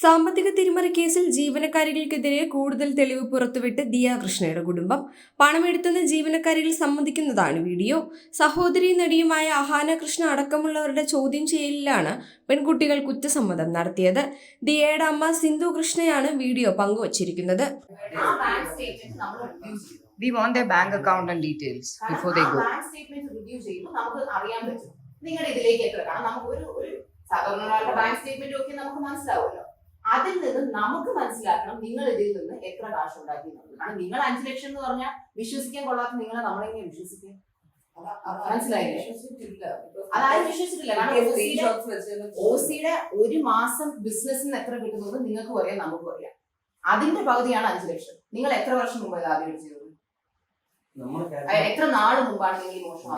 സാമ്പത്തിക തിരിമറി കേസിൽ ജീവനക്കാരികൾക്കെതിരെ കൂടുതൽ തെളിവ് പുറത്തുവിട്ട് ദിയാകൃഷ്ണയുടെ കുടുംബം. പണമെടുത്തുന്ന ജീവനക്കാരികൾ സമ്മതിക്കുന്നതാണ് വീഡിയോ. സഹോദരി നടിയുമായ അഹാന കൃഷ്ണ അടക്കമുള്ളവരുടെ ചോദ്യം ചെയ്യലിലാണ് പെൺകുട്ടികൾ കുറ്റസമ്മതം നടത്തിയത്. ദിയയുടെ അമ്മ സിന്ധു കൃഷ്ണയാണ് വീഡിയോ പങ്കുവച്ചിരിക്കുന്നത്. We want their bank account and details before they go. Bank statement review ചെയ്യുമ്പോൾ നമുക്ക് അറിയാൻ പറ്റും. നിങ്ങളുടെ ഇതിലേക്ക് എത്ര കാരണം നമുക്ക് ഒരു ഒരു സാധാരണ ഒരാളുടെ ബാങ്ക് സ്റ്റേറ്റ്മെന്റ് ഒക്കെ നമുക്ക് മനസ്സിലാവുമല്ലോ. അതിൽ നിന്ന് നമുക്ക് മനസ്സിലാക്കണം നിങ്ങൾ ഇതിൽ നിന്ന് എത്ര കാശ് ഉണ്ടാക്കി എന്നുള്ളത്. കാരണം നിങ്ങൾ അഞ്ചു ലക്ഷം എന്ന് പറഞ്ഞാൽ വിശ്വസിക്കാൻ കൊള്ളാത്ത നിങ്ങളെ നമ്മളെങ്ങനെ വിശ്വസിക്കും? മനസ്സിലായില്ലേ? വിശ്വസിച്ചിട്ടില്ല. കാരണം ഓസിയുടെ ഒരു മാസം ബിസിനസ് എത്ര കിട്ടുന്നത് നിങ്ങൾക്ക് പറയാം നമുക്ക് പറയാം. അതിന്റെ പകുതിയാണ് അഞ്ചു ലക്ഷം. നിങ്ങൾ എത്ര വർഷം മുമ്പ് ഇത് ആദ്യം ചെയ്തത് നമ്മൾ എത്ര നാൾ മുമ്പാണ് നിങ്ങൾ മോശം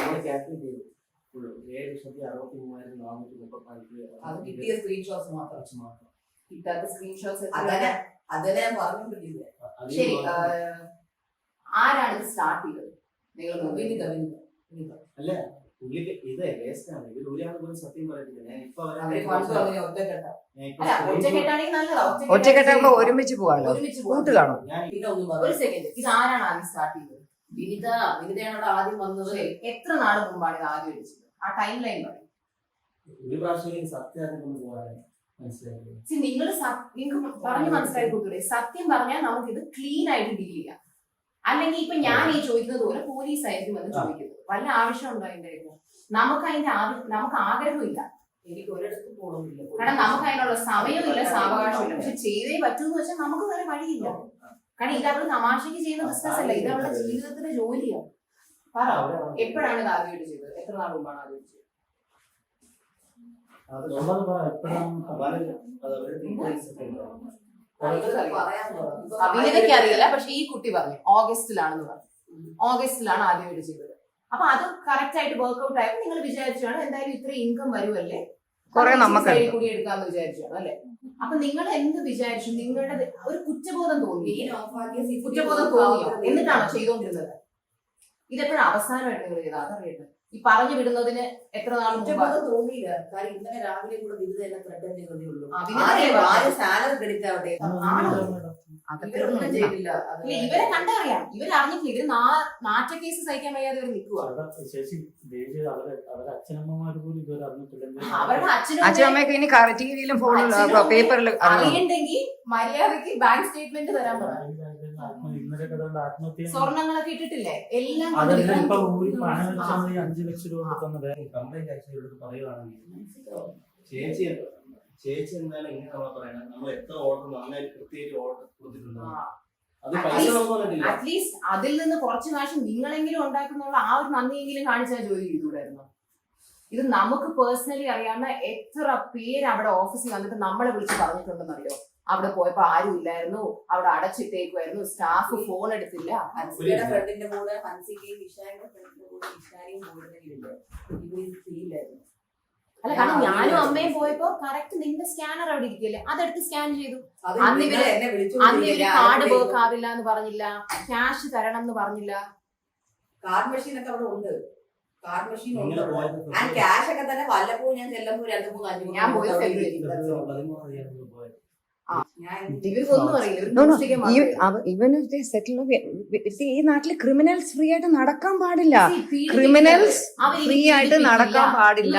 ഏഴ് ലക്ഷത്തി അറുപത്തി മൂവായിരത്തി നാനൂറ്റി മുപ്പത്തി അത് കിട്ടിയ സ്ക്രീൻഷോട്ട്സ് മാത്രം. മാത്രം. കിട്ടാത്ത സ്ക്രീൻഷോട്ട്സ് ശരി ആരാണ് ഇത് സ്റ്റാർട്ട് ചെയ്തത്? നിങ്ങൾ അല്ല പുള്ളിക്ക് ഇത് വേസ്റ്റ് ആണ്. ഇതിൽ ഒരാൾ പോലും സത്യം പറയത്തില്ല. ഞാൻ ഇപ്പൊ ഒറ്റക്കെട്ടാകുമ്പോ ഒരുമിച്ച് പോവാലോ കൂട്ട് കാണോ. ഒരു സെക്കൻഡ് ഇത് ആരാണ് ആദ്യം സ്റ്റാർട്ട് ചെയ്തത്? വിനിത വിനിതയാണ് അവിടെ ആദ്യം വന്നത്? എത്ര നാൾ മുമ്പാണ് ഇത് ആദ്യം അടിച്ചത് ആ ടൈം ലൈൻ പറയും. ഒരു പ്രാവശ്യം സത്യം മനസ്സിലായില്ല നിങ്ങൾ നിങ്ങൾക്ക് പറഞ്ഞു മനസ്സിലാക്കി കൊടുത്തൂടെ സത്യം പറഞ്ഞാൽ നമുക്ക് ഇത് ക്ലീൻ ആയിട്ട് ഡീൽ ചെയ്യാം. അല്ലെങ്കിൽ ഇപ്പൊ ഞാൻ ഈ ചോദിക്കുന്നത് പോലെ പോലീസ് ആയിരിക്കും എന്ന് ആ. ചോദിക്കുന്നത്. വല്ല ആവശ്യം ഉണ്ടോ അതിന്റെ നമുക്ക് അതിന്റെ ആ നമുക്ക് ആഗ്രഹമില്ല. എനിക്ക് ഒരിടത്ത് പോകണമെന്നില്ല കാരണം നമുക്ക് അതിനുള്ള സമയമില്ല സാവകാശമില്ല. പക്ഷെ ചെയ്തേ പറ്റൂന്ന് വെച്ചാൽ നമുക്ക് വേറെ വഴിയില്ല. കാരണം ഇത് അവൾ തമാശക്ക് ചെയ്യുന്ന ബിസിനസ് അല്ല. ഇത് അവളുടെ ജീവിതത്തിന്റെ ജോലിയാണ് പറ. എപ്പോഴാണ് ഇത് ആദ്യമായിട്ട് ചെയ്തത്? എത്ര നാൾ മുമ്പാണ് ആദ്യമായിട്ട് ചെയ്തത് അത് നമ്മളത് പറ എപ്പോഴാണ് വളരെ അത് അവരുടെ ഡീറ്റെയിൽസ് ഒക്കെ ഉണ്ടാവും പറയാൻ അഭിനേതയ്ക്ക് അറിയില്ല പക്ഷെ ഈ കുട്ടി പറഞ്ഞു ഓഗസ്റ്റിലാണെന്ന് പറഞ്ഞു. ഓഗസ്റ്റിലാണ് ആദ്യമായിട്ട് ചെയ്തത്. അപ്പൊ അത് കറക്റ്റ് ആയിട്ട് വർക്ക്ഔട്ട് ആയപ്പോൾ നിങ്ങൾ വിചാരിച്ചാണ് എന്തായാലും ഇത്ര ഇൻകം വരുമല്ലേ കുറെ നമുക്ക് കൂടി എടുക്കാന്ന് വിചാരിച്ചാണ് അല്ലെ? അപ്പൊ നിങ്ങൾ എന്ത് വിചാരിച്ചു? നിങ്ങളുടെ ഒരു കുറ്റബോധം തോന്നി കുറ്റബോധം തോന്നിയോ? എന്നിട്ടാണോ ചെയ്തോണ്ടിരുന്നത്? ഇതെപ്പോഴും അവസാനമായിട്ട് നിങ്ങൾ ചെയ്താൽ അതറിയട്ടെ. ഈ പറഞ്ഞു വിടുന്നതിന് എത്ര നാൾ മുമ്പാണ്? തോന്നിയില്ല. കാര്യം ഇന്നലെ രാവിലെ കൂടെ വിരുദ്ധ എന്നെ ത്രെഡ് ചെയ്തതേ ഉള്ളൂ. പറഞ്ഞു. സാലറി ക്രെഡിറ്റ് ആവട്ടെ ഇവരെ കണ്ടറിയാം. ഇവർ അറിഞ്ഞിട്ടില്ല. ഇവർ നാ- നാറ്റ കേസ് സഹിക്കാൻ വയ്യാതെ ഇവർ അച്ഛനും പേപ്പറിൽ അറിയണ്ടെങ്കിൽ മര്യാദയ്ക്ക് ബാങ്ക് സ്റ്റേറ്റ്മെന്റ് തരാൻ പറ. ആത്മഹത്യ സ്വർണങ്ങളൊക്കെ ഇട്ടിട്ടില്ലേ? എല്ലാം കൊണ്ട് അതല്ല ഇവൻ- ഇപ്പൊ ഊരി പണം വെച്ചാൽ ഈ അഞ്ചു ലക്ഷം രൂപ കൊടുക്കുന്ന കംപ്ലൈന്റ് ആക്ച്വലി പറയുവാണെങ്കിൽ ചേച്ചി ചേച്ചി എന്തായാലും ഇങ്ങനെ നമ്മൾ പറയണം നമ്മൾ എത്ര ഓർഡർ നന്നായി കൃത്യമായിട്ട് ഓർഡർ കൊടുത്തിട്ടുണ്ട്? ആ. അത് പൈസ നമുക്ക് വന്നിട്ടില്ല അറ്റ്ലീസ്റ്റ് അതിൽ നിന്ന് കുറച്ച് കാശ് നിങ്ങളെങ്കിലും ഉണ്ടാക്കുന്നുള്ള ആ ഒരു നന്ദിയെങ്കിലും കാണിച്ചാൽ ജോലി ചെയ്തുകൂടായിരുന്നു? ഇത് നമുക്ക് പേഴ്സണലി അറിയാവുന്ന എത്ര പേര് അവിടെ ഓഫീസിൽ വന്നിട്ട് നമ്മളെ വിളിച്ച് പറഞ്ഞിട്ടുണ്ടെന്നറിയോ? അവിടെ പോയപ്പോ ആരും ഇല്ലായിരുന്നു. അവിടെ അടച്ചിട്ടേക്കുമായിരുന്നു സ്റ്റാഫ് ഫോൺ എടുത്തില്ല. ഹൻസിയുടെ ഫ്രണ്ടിന്റെ കൂടെ ഹൻസികയും ഇഷാന്റെ ഫ്രണ്ടിന്റെ കൂടെ ഇഷാനിയും പോയിരുന്നെങ്കിലില്ലേ ഇവർ ചെയ്യില്ലായിരുന്നു അല്ല കാരണം ഞാനും അമ്മയും പോയപ്പോ കറക്റ്റ് നിന്റെ സ്കാനർ അവിടെ ഇരിക്കല്ലേ അതെടുത്ത് സ്കാൻ ചെയ്തു. അന്ന് ഇവർ ഇവർ എന്നെ വിളിച്ചു അന്ന് ഇവർ കാർഡ് വർക്ക് ആവില്ല എന്ന് പറഞ്ഞില്ല. ക്യാഷ് തരണം എന്ന് പറഞ്ഞില്ല. കാർഡ് മെഷീൻ ഒക്കെ അവിടെ ഉണ്ട്. കാർഡ് മെഷീൻ ഉണ്ട്. ഞാൻ ക്യാഷ് ഒക്കെ തന്നെ വല്ലപ്പോഴും ഞാൻ ചെല്ലുമ്പോൾ രണ്ട് മൂന്ന് അഞ്ചു ഞാൻ പോയത് ഇവന് സെറ്റിൽ ഈ നാട്ടിൽ ക്രിമിനൽസ് ഫ്രീ ആയിട്ട് നടക്കാൻ പാടില്ല. ക്രിമിനൽസ് ഫ്രീ ആയിട്ട് നടക്കാൻ പാടില്ല.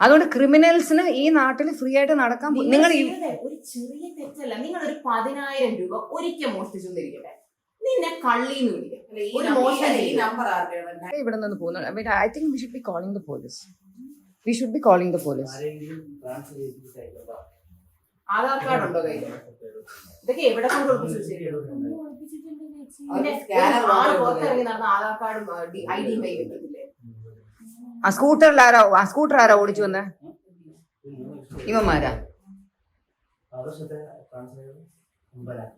അതുകൊണ്ട് ക്രിമിനൽസിന് ഈ നാട്ടിൽ ഫ്രീ ആയിട്ട് നടക്കാൻ നിങ്ങൾ ഒരു ചെറിയ തെറ്റല്ല. നിങ്ങൾ ഒരു പതിനായിരം രൂപ ഒരിക്കൽ മോഷ്ടിച്ചു നിന്നെ കള്ളിന്ന് വിളിക്കാം. ഇവിടെ നിന്ന് പോകുന്നു. I think we should be calling the police we should be calling the police. Aadhaar card ഉണ്ടോ കയ്യിൽ ഇതൊക്കെ എവിടെ കൊണ്ട് ഒളിപ്പിച്ചു പുറത്തിറങ്ങി നടന്ന ആധാർ കാർഡും ഐ ഡിയും കൈ വെക്കത്തില്ലേ ആ സ്കൂട്ടറിൽ ആരാ ആ സ്കൂട്ടർ ആരാ ഓടിച്ചു വന്നേ ഇവന്മാരാ ആദർശത്തെ ട്രാൻസ്ഫർ ഒമ്പതാം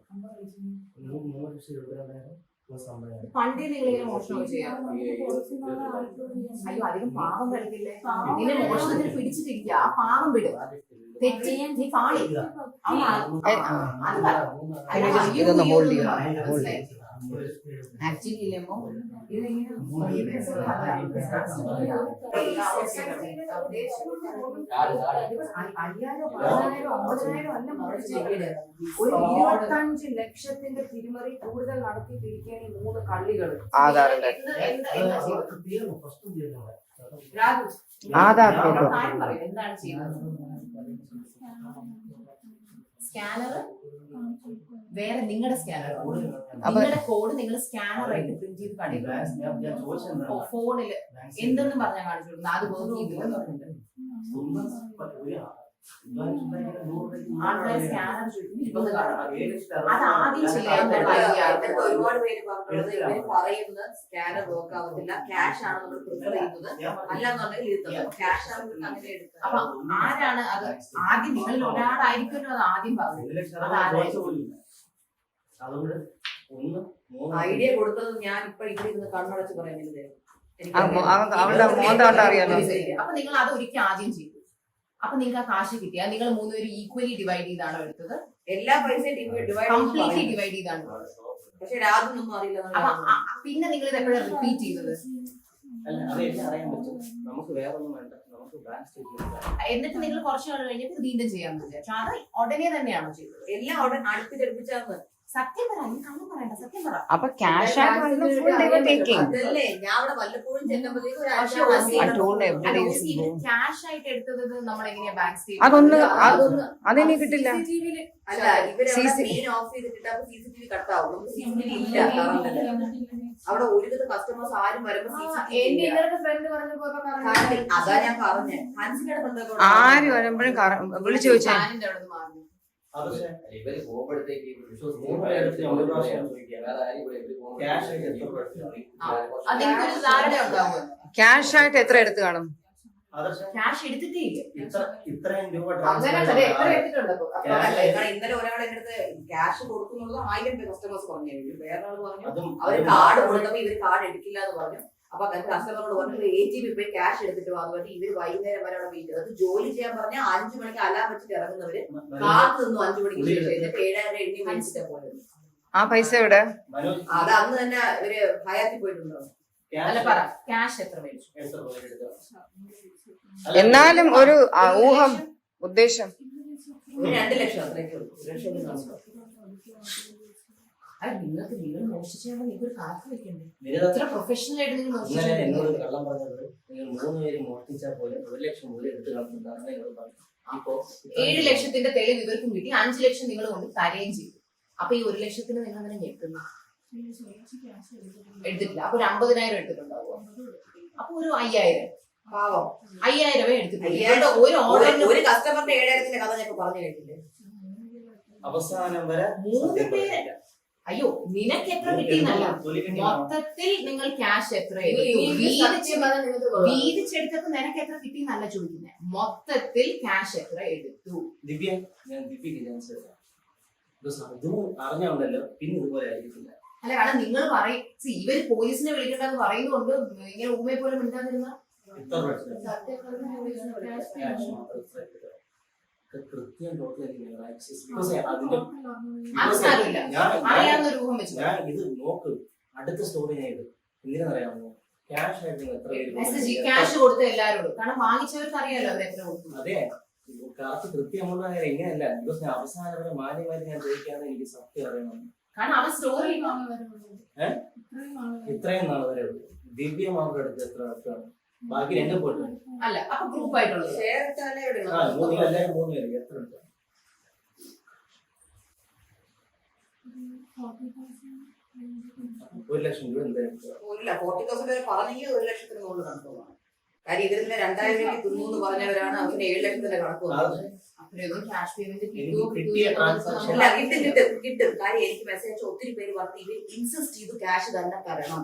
മൂന്ന് മൂന്ന് ലക്ഷം എഴുപത്തിരണ്ടായിരം ഇങ്ങനെ മോഷണം ചെയ്യാം അയ്യോ അധികം പാവം കളിക്കില്ലേ നിന്നെ മോഷണത്തിന് പിടിച്ചിട്ടിരിക്കുക ആ പാവം വിടുക തെറ്റ് ചെയ്യാൻ നീ പാളി അവൻ ആ- ഏ, ആ. അത് പറ. Can you just ഇതൊന്ന് hold ചെയ്യാം? Hold മനസ്സിലായി? ആക്ച്വലി ഇല്ലമ്മോ ഇതിങ്ങനെ അയ്യായിരം പതിനായിരം അമ്പതിനായിരം അല്ല മുറിച്ചേക്കൽ ഒരു ഇരുപത്തഞ്ച് ലക്ഷത്തിന്റെ തിരിമറി കൂടുതൽ നടത്തിയിട്ടിരിക്കുകയാണ് ഈ മൂന്ന് കള്ളികൾ ആധാർ എന്താണ് ചെയ്യുന്നത് സ്കാനർ വേറെ നിങ്ങളുടെ സ്കാനർ നിങ്ങളുടെ കോഡ് നിങ്ങൾ സ്കാനർ ആയിട്ട് പ്രിന്റ് ചെയ്ത് കാണിക്കുക ഫോണിൽ എന്തെന്ന് പറഞ്ഞാൽ കാണിച്ചു കൊടുക്കുന്നത് അത് വർക്ക് പറഞ്ഞിട്ട്. ആൾക്കാർ സ്കാനർ ഇരുപത് അത് ആദ്യം ഒരുപാട് പേര് സ്കാനർ വർക്ക് ആവത്തില്ല. ക്യാഷ് ആണ് നമ്മൾ പ്രിഫർ ചെയ്യുന്നത്. അല്ലാന്നുണ്ടെങ്കിൽ ഇത് ക്യാഷ് ആണ് അങ്ങനെ എടുക്കുക. അപ്പൊ ആരാണ് അത് ആദ്യം നിങ്ങളിൽ ഒരാളായിരിക്കുമല്ലോ അത് ആദ്യം പറഞ്ഞത്? അതുകൊണ്ട് ഒന്ന് മൂന്ന് ഐഡിയ കൊടുത്തത് ഞാൻ ഇപ്പൊ ഇവിടെ ഇരുന്ന് കണ്ണടച്ച് പറയുന്നില്ലേ അവളുടെ അപ്പൊ നിങ്ങൾ അത് ഒരിക്കൽ ആദ്യം ചെയ്തു അപ്പൊ നിങ്ങൾക്ക് ആ കാശ് കിട്ടിയാൽ നിങ്ങൾ മൂന്നുപേരും ഈക്വലി ഡിവൈഡ് ചെയ്താണോ എടുത്തത്? എല്ലാ പൈസയും ഡിവൈഡ് കംപ്ലീറ്റ്ലി ഡിവൈഡ് ചെയ്താണ്. പക്ഷെ രാതൊന്നും അറിയില്ല അപ്പൊ പിന്നെ നിങ്ങൾ ഇത് എപ്പോഴാണ് റിപ്പീറ്റ് ചെയ്തത്? അല്ല അത് അറിയാൻ പറ്റും. നമുക്ക് വേറെ വേണ്ട. നമുക്ക് ബാങ്ക് സ്റ്റേറ്റ്മെന്റ് എന്നിട്ട് നിങ്ങൾ കുറച്ചു നാൾ കഴിഞ്ഞിട്ട് ഇത് വീണ്ടും ചെയ്യാൻ പറ്റില്ല അത് ഉടനെ തന്നെയാണോ ചെയ്തത്? എല്ലാം അടുപ്പിച്ചടുപ്പിച്ചാന്ന് സത്യം പറ നീ കള്ളം പറയണ്ട സത്യം പറ. അപ്പൊ ക്യാഷ് ഫുൾ ഡിവർ ടേക്കിംഗ് അതല്ലേ ഞാൻ അവിടെ വല്ലപ്പോഴും ചെല്ലുമ്പോഴത്തേക്കും. ക്യാഷ് ആയിട്ട് എടുത്തത് നമ്മൾ എങ്ങനെയാ ബാങ്ക് അതൊന്ന് അതൊന്ന് കിട്ടില്ല. അല്ല ഇവരെ മെയിൻ ഓഫ് ചെയ്തിട്ട് അപ്പൊ സി സി ടി വി കട്ടാവും നമുക്ക് സി സി ടി വി ഇല്ല. കറണ്ടിൽ അവിടെ ഒരുവിധ കസ്റ്റമേഴ്സ് ആരും വരുമ്പോ. അതാ ഞാൻ പറഞ്ഞേ. ഹൻസിയുടെ കൊണ്ടൊക്കെ ആര് വരുമ്പോഴും വിളിച്ചു ചോദിച്ചാൽ ഇവർ പോകുമ്പോഴത്തേക്ക് ക്യാഷ് ആയിട്ട് എത്ര എടുത്ത് കാണും? ആദർശ? ക്യാഷ് എടുത്തിട്ടേ ഇല്ല. ഇത്ര ഇത്രയും രൂപ അങ്ങനെ എത്ര എടുത്തിട്ടുണ്ട് അപ്പൊ? അപ്പൊ Cash അല്ലേ? കാരണം ഇന്നലെ ഒരാളെ അടുത്ത് ക്യാഷ് കൊടുക്കുന്നുള്ളത് ആയിരം കസ്റ്റമേഴ്സ് പറഞ്ഞു. വേറെ ആൾ പറഞ്ഞു. അവർ അവർ കാർഡ് കൊടുത്തപ്പോ ഇവർ കാർഡ് എടുക്കില്ല എന്ന് പറഞ്ഞു. അപ്പൊ കസ്റ്റമറോട് പറഞ്ഞു എ ജി ബി പോയി ക്യാഷ് എടുത്തിട്ട് വാ പറഞ്ഞു ഇവർ വൈകുന്നേരം വരെ അവിടെ വെയിറ്റ് അത് ജോലി ചെയ്യാൻ പറഞ്ഞാൽ അഞ്ചു മണിക്ക് അലാം വെച്ചിട്ട് ഇറങ്ങുന്നവര് കാത്തു നിന്നു അഞ്ചു മണിക്ക് ശേഷം എന്നിട്ട് ഏഴര എണ്ണി മേടിച്ചിട്ട് പോയത്. ആ പൈസ എവിടെ? അത് അന്ന് തന്നെ ഒരു ഹയാത്തി പോയിട്ടുണ്ടോ? അല്ല ക്യാഷ് എത്ര മേടിച്ചു? എത്ര രൂപ എടുക്കുക? എന്നാലും ഒരു ഊഹം ഉദ്ദേശം. രണ്ട് ലക്ഷം അത്രയൊക്കെ ലക്ഷം അത് നിങ്ങൾക്ക് നിങ്ങൾ മോഷിച്ചാൽ നിങ്ങൾക്ക് ഒരു കാത്തു വെക്കണ്ടേ അത്ര പ്രൊഫഷണൽ ആയിട്ട് നിങ്ങൾ ഇന്നലെ എന്നോട് കള്ളം പറഞ്ഞത് നിങ്ങൾ മൂന്ന് പേര് മോഷ്ടിച്ചാൽ പോലെ ഒരു ലക്ഷം മുതൽ എടുത്ത് കളഞ്ഞിട്ടാണ് എന്നോട് പറഞ്ഞത്. അപ്പോ ഏഴ് ലക്ഷത്തിന്റെ തെളിവ് ഇവർക്കും കിട്ടി. അഞ്ച് ലക്ഷം നിങ്ങൾ കൊണ്ട് തരുകയും ചെയ്തു. അപ്പൊ ഈ ഒരു ലക്ഷത്തിന് നിങ്ങൾ അങ്ങനെ ഞെട്ടുന്നു. എടുത്തിട്ടില്ല. അപ്പൊ ഒരു അമ്പതിനായിരം എടുത്തിട്ടുണ്ടാവോ അപ്പൊ ഒരു അയ്യായിരം. പാവം. അയ്യായിരമേ എടുത്തിട്ടുള്ളൂ അയ്യായിരം. ഒരു ഒരു- ഓർഡറിന് ഒരു കസ്റ്റമറിന്റെ ഏഴായിരത്തിന്റെ കഥ ഞാൻ പറഞ്ഞു കേട്ടില്ലേ? അവസാനം വരെ മൂന്ന് പേര്. അയ്യോ നിനക്ക് എത്ര കിട്ടിയെന്നല്ല മൊത്തത്തിൽ നിങ്ങൾ ക്യാഷ് എത്ര വീതിച്ചെടുത്തപ്പോ നിനക്ക് എത്ര കിട്ടിയെന്നല്ല ചോദിക്കുന്നത് മൊത്തത്തിൽ ക്യാഷ് എത്ര എടുത്തു? ദിവ്യ ഞാൻ ദിവ്യക്ക് ചാൻസ് പിന്നെ ഇതുപോലെ ആയിരിക്കില്ല. അല്ല കാരണം നിങ്ങൾ പറയും ഇവർ പോലീസിനെ വിളിക്കണ്ടെന്ന് പറയുന്നതുകൊണ്ട് ഇങ്ങനെ ഉമ്മയെ പോലെ മിണ്ടാതിരുന്ന? കൃത്യം ബിക്കോസ് അതിന്റെ ഞാൻ ഇത് നോക്ക്. അടുത്ത സ്റ്റോറി ഞാൻ ഇത് എന്തിനാണെന്നറിയാമോ? ക്യാഷ് ആയിട്ട് എത്ര പേര് മെസ്സേജ് ക്യാഷ് കൊടുത്ത എല്ലാരോടും കാരണം വാങ്ങിച്ചവർക്ക് അറിയാലോ അവർ എത്ര കൊടുത്തു. അതെ. കറക്റ്റ് കൃത്യമുള്ള കാര്യം എങ്ങനെയല്ല ബിക്കോസ് ഞാൻ അവസാനം വരെ മാന്യമായിട്ട് ഞാൻ ചോദിക്കാതെ എനിക്ക് സത്യം അറിയണം. കാരണം അവൻ സ്റ്റോറി ഇത്രയും നാൾ വരെ ഉള്ളൂ. ദിവ്യ മാത്രം എടുത്ത് എത്ര ആൾക്കാണ് ബാക്കി രണ്ടും പോയിട്ട് അല്ല അപ്പൊ ഗ്രൂപ്പ് ആയിട്ടുള്ളത്. ആ മൂന്ന് പേര്, മൂന്ന് പേര് എത്ര ഉണ്ട്? ഒരു ലക്ഷം രൂപ എന്തായാലും എടുക്കുക. ഇല്ല ഫോർട്ടി തൗസൻഡ് വരെ പറഞ്ഞെങ്കിൽ ഒരു ലക്ഷത്തിന് മുകളിൽ കണക്ക് പോകണം കാര്യം ഇതിന് രണ്ടായിരം രൂപയ്ക്ക് തിന്നു എന്ന് പറഞ്ഞവരാണ് അവന് ഏഴ് ലക്ഷത്തിന്റെ കണക്ക് വന്നത് അപ്പോഴൊന്നും ക്യാഷ് പേയ്മെന്റ് എനിക്ക് കിട്ടിയ transaction- അല്ല കിട്ടും കിട്ടും കിട്ടും. കാര്യം എനിക്ക് മെസ്സേജ് ഒത്തിരി പേര് പറഞ്ഞു ഇവർ ഇൻസിസ്റ്റ് ചെയ്തു ക്യാഷ് തന്നെ തരണം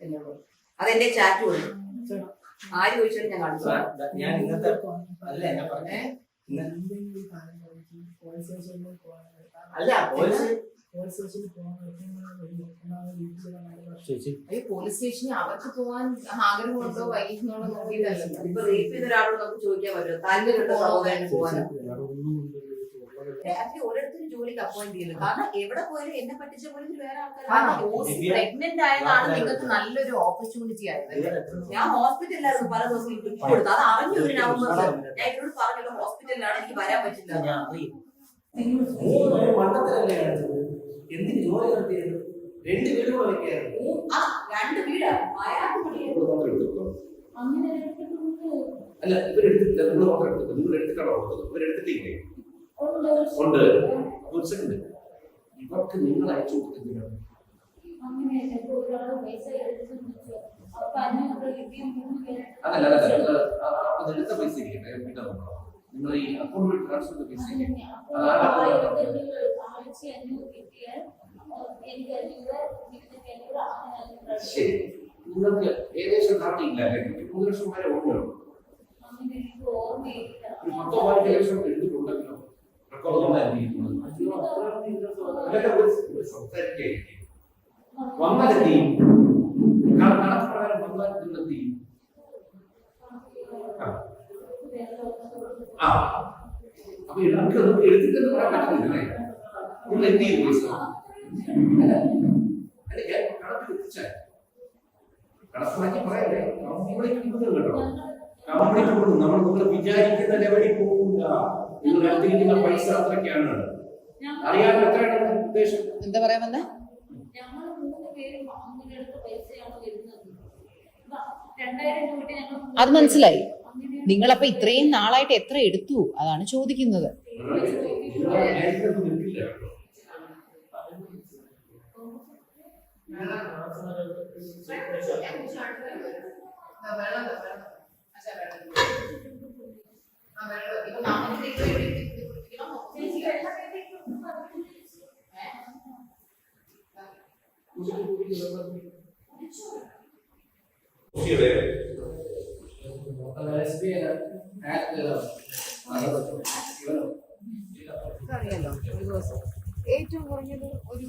എന്നുള്ളത്. അതെന്റെ ചാറ്റ് കൊടുക്കും ആര് ചോദിച്ചാലും ഞാൻ കാണിച്ചു ആ, ഞാൻ ഇന്നത്തെ അല്ല ഞാൻ പറഞ്ഞേ അല്ല പോലീസ് പോലീസ് സ്റ്റേഷനിൽ അവർക്ക് പോകാൻ ആഗ്രഹമുണ്ടോ? വൈകുന്നുണ്ടോ നോക്കിയിട്ടല്ലോ? ഇപ്പൊ റേപ്പ് ചെയ്ത ഒരാളോട് നമുക്ക് ചോദിക്കാൻ പറ്റുമോ? താല്പര്യമുണ്ടോ സഹോദരന് പോകാനോ ഡയറക്റ്റ് ഓരോരുത്തരും ജോലിക്ക് അപ്പോയിന്റ് ചെയ്യുന്നു കാരണം എവിടെ പോയാലും എന്നെ പറ്റിച്ച പോലും വേറെ കാരണം ആൾക്കാരാണ് പ്രഗ്നന്റ് ആയതാണ് നിങ്ങൾക്ക് നല്ലൊരു ഓപ്പർച്യൂണിറ്റി ആയത്. ഞാൻ ഹോസ്പിറ്റലിലായിരുന്നു പല ദിവസം ട്രിപ്പ് കൊടുത്തു അത് അറിഞ്ഞു ഒരു ഞാൻ ഇവരോട് പറഞ്ഞല്ലോ ഹോസ്പിറ്റലിലാണ് എനിക്ക് വരാൻ പറ്റില്ല. എന്തിന് ജോലി നടത്തിയത്? രണ്ട് വീട് രണ്ട് വീടാണ് അങ്ങനെ അല്ല ഇവരെടുത്തില്ല നിങ്ങൾ മാത്രം എടുത്തത് നിങ്ങൾ എടുത്തിട്ടാണോ കൊടുത്തത്? ഇവരെടുത്തിട്ടില്ലേ? ഉണ്ട്. ഒരു സെക്കൻഡ് ഇവർക്ക് നിങ്ങൾ അയച്ചു കൊടുക്കുന്നില്ല അതല്ല അല്ല അല്ല അത് എടുത്ത പൈസ ഇരിക്കട്ടെ. പിന്നെ നോക്കാം. നിങ്ങൾ ഈ അക്കൗണ്ട് വഴി ട്രാൻസ്ഫർ പൈസ ഇല്ലേ ശരി. നിങ്ങൾക്ക് ഏകദേശം ധാരണയില്ല അല്ലേ മൂന്ന് ലക്ഷം വരെ ഓർമ്മയുള്ളൂ പതിനഞ്ച് ലക്ഷം എടുത്തിട്ടുണ്ടല്ലോ റെക്കോർഡ് അതൊക്കെ ഒരു- ഒരു സംസാരിക്കുകയായിരിക്കും വന്നാലെത്തി കണക്ക് പ്രകാരം വന്നാൽ നിന്നെത്തി ആ. അപ്പൊ നമുക്ക് എടുത്തിട്ടെന്ന് പറയാൻ പറ്റുന്നില്ലേ നിങ്ങൾ എന്ത് ചെയ്യും പൈസ അല്ല ഞാൻ കണക്ക് എത്തിച്ചാൽ കണക്കാക്കി പറയല്ലേ കിട്ടുന്നത് കേട്ടോ. കൊടുക്കും നമ്മൾ നിങ്ങൾ വിചാരിക്കുന്ന ലെവലിൽ പോകില്ല നിങ്ങൾ എടുത്തിരിക്കുന്ന പൈസ അത്രയ്ക്കാണ്. അറിയാൻ എത്രയാണ് ഉദ്ദേശം? എന്താ വന്നേ? ഞങ്ങൾ മൂന്ന് പേരും പൈസയാണ് വരുന്നത് അത് മനസ്സിലായി. നിങ്ങൾ നിങ്ങളപ്പോ ഇത്രയും നാളായിട്ട് എത്ര എടുത്തു? അതാണ് ചോദിക്കുന്നത്. കേട്ടോ അറിയാലോ ഒരു ദിവസം. ഏറ്റവും കുറഞ്ഞത് ഒരു